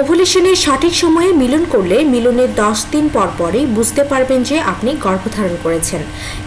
ওভুলেশনের সঠিক সময়ে মিলন করলে মিলনের দশ দিন পর পরই বুঝতে পারবেন যে আপনি গর্ভধারণ করেছেন।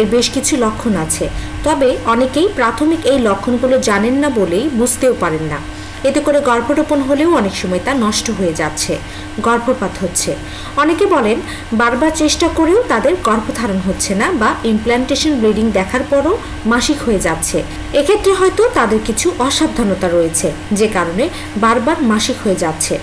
এর বেশ কিছু লক্ষণ আছে। তবে অনেকেই প্রাথমিক এই লক্ষণগুলো জানেন না বলেই বুঝতেও পারেন না। এতে করে গর্ভরোপণ হলেও অনেক সময় তা নষ্ট হয়ে যাচ্ছে। গর্ভপাত হচ্ছে। অনেকে বলেন, বারবার চেষ্টা করেও তাদের গর্ভধারণ হচ্ছে না বা ইমপ্ল্যান্টেশন ব্লিডিং দেখার পরও মাসিক হয়ে যাচ্ছে। এক্ষেত্রে হয়তো তাদের কিছু অসাবধানতা রয়েছে, যে কারণে বারবার মাসিক হয়ে যাচ্ছে।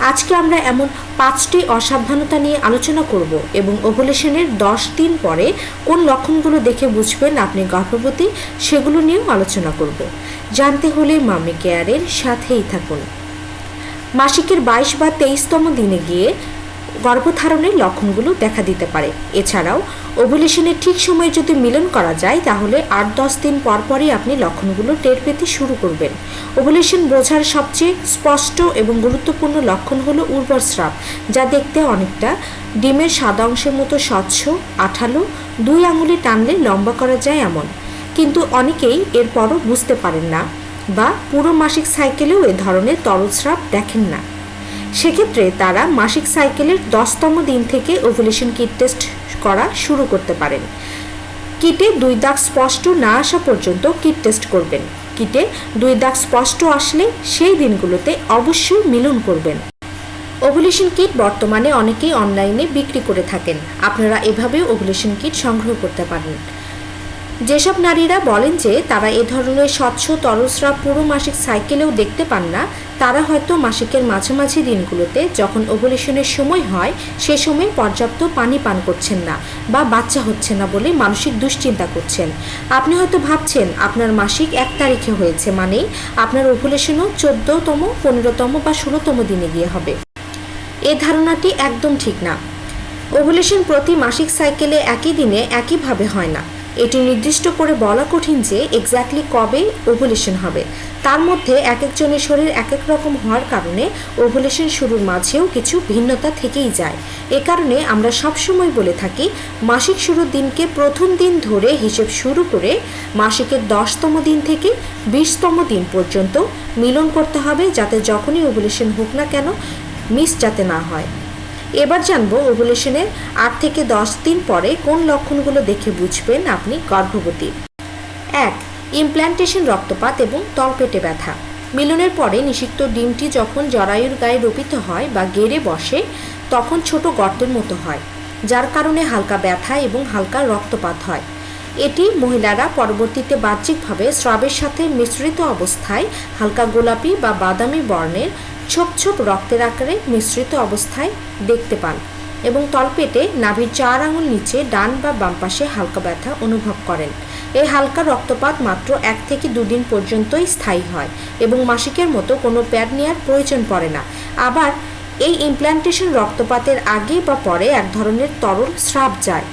আজকে আমরা এমন পাঁচটি অসাবধানতা নিয়ে আলোচনা করব এবং ওভুলেশনের দশ দিন পরে কোন লক্ষণগুলো দেখে বুঝবেন আপনি গর্ভবতী, সেগুলো নিয়েও আলোচনা করব। জানতে হলে মামি কেয়ারের সাথেই থাকুন। মাসিকের বাইশ বা তেইশতম দিনে গিয়ে গর্ভধারণের লক্ষণগুলো দেখা দিতে পারে। এছাড়াও ওভুলেশনের ঠিক সময়ে যদি মিলন করা যায়, তাহলে আট দশ দিন পর পরই আপনি লক্ষণগুলো টের পেতে শুরু করবেন। ওভুলেশন বোঝার সবচেয়ে স্পষ্ট এবং গুরুত্বপূর্ণ লক্ষণ হলো উর্বর স্রাব, যা দেখতে অনেকটা ডিমের সাদা অংশের মতো স্বচ্ছ, আঠালো, দুই আঙুলে টানলে লম্বা করা যায় এমন। কিন্তু অনেকেই এরপরও বুঝতে পারেন না বা পুরো মাসিক সাইকেলেও এ ধরনের তরস্রাব দেখেন না। সেক্ষেত্রে তারা মাসিক সাইকেলের দশতম দিন থেকে ওভুলেশন কিট টেস্ট করা শুরু করতে পারেন। কিটে দুই দাগ স্পষ্ট না আসা পর্যন্ত কিট টেস্ট করবেন। কিটে দুই দাগ স্পষ্ট আসলে সেই দিনগুলোতে অবশ্যই মিলন করবেন। ওভুলেশন কিট বর্তমানে অনেকেই অনলাইনে বিক্রি করে থাকেন। আপনারা এভাবে ওভুলেশন কিট সংগ্রহ করতে পারেন। যেসব নারীরা বলেন যে তারা এ ধরনের স্বচ্ছ তরস্রাব পুরো মাসিক সাইকেলেও দেখতে পান না, তারা হয়তো মাসিকের মাঝামাঝি দিনগুলোতে যখন ওভুলেশনের সময় হয়, সে সময় পর্যাপ্ত পানি পান করছেন না বা বাচ্চা হচ্ছে না বলে মানসিক দুশ্চিন্তা করছেন। আপনি হয়তো ভাবছেন, আপনার মাসিক এক তারিখে হয়েছে মানেই আপনার ওভুলেশনও চোদ্দতম, পনেরোতম বা ষোলোতম দিনে গিয়ে হবে। এ ধারণাটি একদম ঠিক না। ওভুলেশন প্রতি মাসিক সাইকেলে একই দিনে একইভাবে হয় না। এটি নির্দিষ্ট করে বলা কঠিন যে এক্স্যাক্টলি কবে ওভুলেশন হবে। তার মধ্যে এক একজনের শরীর এক এক রকম হওয়ার কারণে ওভুলেশন শুরুর মাঝেও কিছু ভিন্নতা থেকেই যায়। এ কারণে আমরা সবসময় বলে থাকি, মাসিক শুরুর দিনকে প্রথম দিন ধরে হিসেব শুরু করে মাসিকের দশতম দিন থেকে বিশতম দিন পর্যন্ত মিলন করতে হবে যাতে যখনই ওভুলেশন হোক না কেন মিস যাতে না হয়। এবার জানব ওভুলেশনের আট থেকে দশ দিন পরে কোন লক্ষণগুলো দেখে বুঝবেন আপনি গর্ভবতী। এক ইমপ্ল্যান্টেশন রক্তপাত এবং তলপেটে ব্যথা। মিলনের পরে নিষিক্ত ডিমটি যখন জরায়ুর গায়ে রোপিত হয় বা গেড়ে বসে, তখন ছোট গর্তের মতো হয়, যার কারণে হালকা ব্যথা এবং হালকা রক্তপাত হয়। এটি মহিলারা পরবর্তীতে বাহ্যিকভাবে স্রাবের সাথে মিশ্রিত অবস্থায় হালকা গোলাপি বা বাদামি বর্ণের ছোপ ছোপ রক্তের আকারে মিশ্রিত অবস্থায় দেখতে পান এবং তলপেটে নাভির চার আঙুল নিচে ডান বা বাম পাশে হালকা ব্যথা অনুভব করেন। এই হালকা রক্তপাত মাত্র এক থেকে দুদিন পর্যন্তই স্থায়ী হয় এবং মাসিকের মতো কোনো প্যাড নেওয়ার প্রয়োজন পড়ে না। আবার এই ইমপ্ল্যান্টেশন রক্তপাতের আগে বা পরে এক ধরনের তরল স্রাব যায়,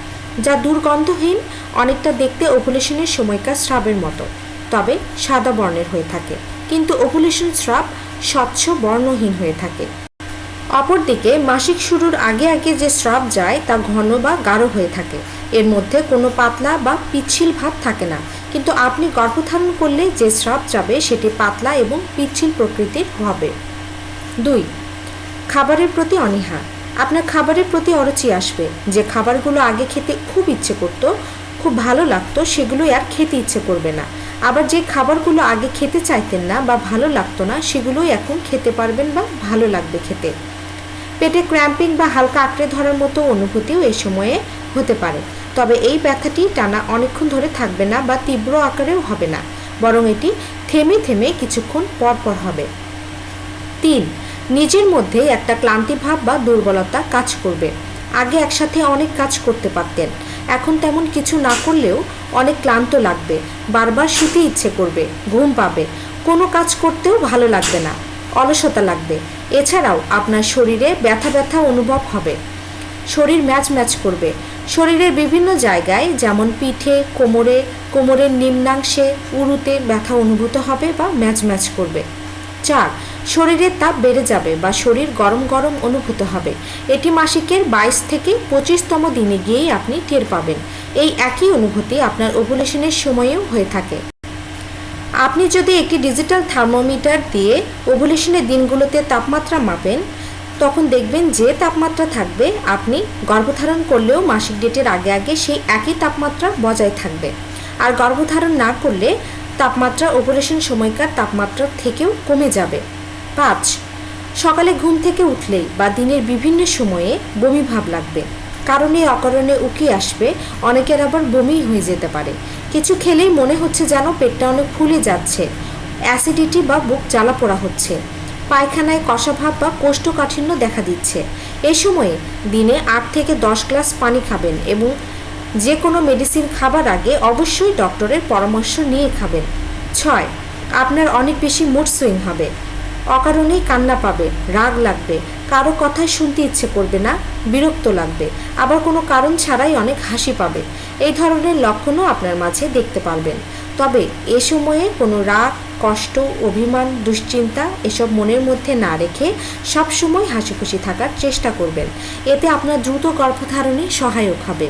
যা দুর্গন্ধহীন, অনেকটা দেখতে ওভুলেশনের সময়কার স্রাবের মতো, তবে সাদা বর্ণের হয়ে থাকে। কিন্তু ওভুলেশন স্রাব স্বচ্ছ বর্ণহীন হয়ে থাকে। অপরদিকে, মাসিক শুরুর আগে আগে যে স্রাব যায়, তা ঘন বা গাঢ় হয়ে থাকে। এর মধ্যে কোনো পাতলা বা পিচ্ছিল ভাব থাকে না। কিন্তু আপনি গর্ভধারণ করলে যে স্রাব যাবে, সেটি পাতলা এবং পিচ্ছিল প্রকৃতির হবে। দুই, খাবারের প্রতি অনীহা। আপনার খাবারের প্রতি অরুচি আসবে। যে খাবারগুলো আগে খেতে খুব ইচ্ছে করতো, খুব ভালো লাগতো, সেগুলোই আর খেতে ইচ্ছে করবে না। আবার যে খাবারগুলো আগে খেতে চাইতেন না বা ভালো লাগতো না, সেগুলোই এখন খেতে পারবেন বা ভালো লাগবে খেতে। পেটে ক্র্যাম্পিং বা হালকা আঁকড়ে ধরার মতো অনুভূতিও এই সময়ে হতে পারে। তবে এই ব্যথাটি টানা অনেকক্ষণ ধরে থাকবে না বা তীব্র আকারেও হবে না। বরং এটি থেমে থেমে কিছুক্ষণ পর পর হবে। তিন, নিজের মধ্যে একটা ক্লান্তিভাব বা দুর্বলতা কাজ করবে। আগে একসাথে অনেক কাজ করতে পারতেন। এখন তেমন কিছু না করলেও অনেক ক্লান্ত লাগবে। বারবার শুতে ইচ্ছে করবে, ঘুম পাবে। কোনো কাজ করতেও ভালো লাগবে না, অলসতা লাগবে। এছাড়াও আপনার শরীরে ব্যথা ব্যথা অনুভব হবে। শরীর ম্যাচ ম্যাচ করবে। শরীরের বিভিন্ন জায়গায় যেমন পিঠে, কোমরে, কোমরের নিম্নাংশে, উরুতে ব্যথা অনুভূত হবে বা ম্যাচ ম্যাচ করবে। চার। শরীরের তাপ বেড়ে যাবে বা শরীর গরম গরম অনুভূত হবে। এটি মাসিকের বাইশ থেকে পঁচিশতম দিনে গিয়েই আপনি টের পাবেন। এই একই অনুভূতি আপনার ওভুলেশনের সময়েও হয়ে থাকে। আপনি যদি একটি ডিজিটাল থার্মোমিটার দিয়ে ওভুলেশনের দিনগুলোতে তাপমাত্রা মাপেন, তখন দেখবেন যে তাপমাত্রা থাকবে, আপনি গর্ভধারণ করলেও মাসিক ডেটের আগে আগে সেই একই তাপমাত্রা বজায় থাকবে। আর গর্ভধারণ না করলে তাপমাত্রা অপারেশন সময়কার তাপমাত্রার থেকেও কমে যাবে। পাঁচ, সকালে ঘুম থেকে উঠলেই বা দিনের বিভিন্ন সময়ে বমি ভাব লাগবে। কারণে অকারণে উকি আসবে, অনেকের আবার বমি হয়ে যেতে পারে। কিছু খেলেই মনে হচ্ছে যেন পেটটা অনেক ফুলে যাচ্ছে অ্যাসিডিটি বা বুক জ্বালা পোড়া হচ্ছে। পায়খানায় কষা ভাব বা কোষ্ঠকাঠিন্য দেখা দিচ্ছে। এই সময়ে দিনে আট থেকে দশ গ্লাস পানি খাবেন এবং যে কোনো মেডিসিন খাবার আগে অবশ্যই ডক্টরের পরামর্শ নিয়ে খাবেন। ছয়, আপনার অনেক বেশি মুড সুইং হবে। অকারণেই কান্না পাবে, রাগ লাগবে, কারও কথাই শুনতে ইচ্ছে করবে না, বিরক্ত লাগবে, আবার কোনো কারণ ছাড়াই অনেক হাসি পাবে। এই ধরনের লক্ষণও আপনার মাঝে দেখতে পারবেন। তবে এ সময়ে কোনো রাগ, কষ্ট, অভিমান, দুশ্চিন্তা এসব মনের মধ্যে না রেখে সবসময় হাসি খুশি থাকার চেষ্টা করবেন। এতে আপনার দ্রুত গর্ভধারণে সহায়ক হবে।